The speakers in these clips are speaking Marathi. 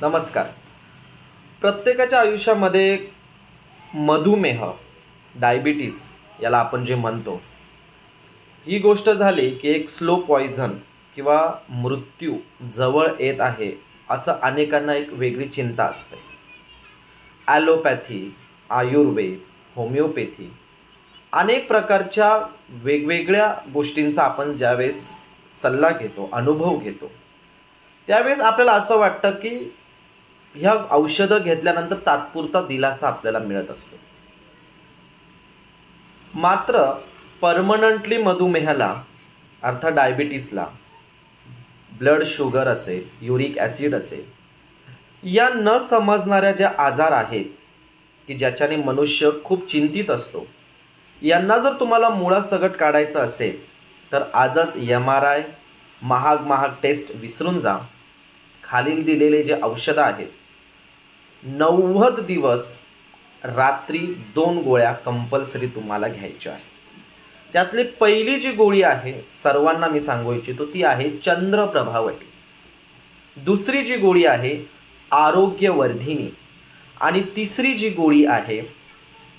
नमस्कार. प्रत्येकाच्या आयुष्यामध्ये मधुमेह डायबिटीस याला आपण जे म्हणतो ही गोष्ट झाली की एक स्लो पॉयझन किंवा मृत्यू जवळ येत आहे असं अनेकांना एक वेगळी चिंता असते. ॲलोपॅथी आयुर्वेद होमिओपॅथी अनेक प्रकारच्या वेगवेगळ्या गोष्टींचा आपण ज्यावेळेस सल्ला घेतो अनुभव घेतो त्यावेळेस आपल्याला असं वाटतं की ह्या औषधं घेतल्यानंतर तात्पुरता दिलासा आपल्याला मिळत असतो. मात्र परमनंटली मधुमेहाला अर्थात डायबिटीसला ब्लड शुगर असेल युरिक ॲसिड असेल या न समजणाऱ्या ज्या आजार आहेत की ज्याच्याने मनुष्य खूप चिंतित असतो यांना जर तुम्हाला मुळासकट काढायचं असेल तर आजच एम आर आय महाग महाग टेस्ट विसरून जा. खालील दिलेले जे औषधं आहेत नव्वद दिवस रात्री दोन गोळ्या कंपल्सरी तुम्हाला घ्यायच्या आहे त्यातली पहिली जी गोळी आहे सर्वांना मी सांगू इच्छितो ती आहे चंद्रप्रभावटी दुसरी जी गोळी आहे आरोग्यवर्धिनी. आणि तिसरी जी गोळी आहे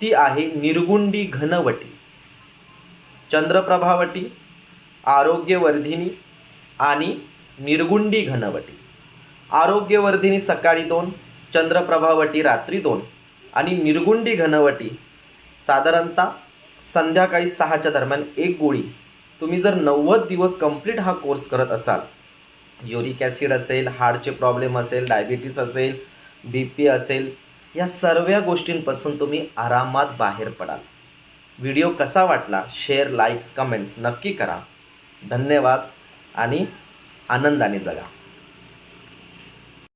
ती आहे निर्गुंडी घनवटी. चंद्रप्रभावटी आरोग्यवर्धिनी आणि निर्गुंडी घनवटी. आरोग्यवर्धिनी सकाळी दोन चंद्रप्रभावटी रात्री दोन आणि निर्गुंडी घनवटी साधारणतः संध्याकाळी सहाच्या दरम्यान एक गोळी. तुम्ही जर नव्वद दिवस कंप्लीट हा कोर्स करत असाल युरिक ॲसिड असेल हार्टचे प्रॉब्लेम असेल डायबिटीस असेल बी पी असेल या सर्व गोष्टींपासून तुम्ही आरामात बाहेर पडाल. व्हिडिओ कसा वाटला शेअर लाईक्स कमेंट्स नक्की करा. धन्यवाद आणि आनंदाने जगा.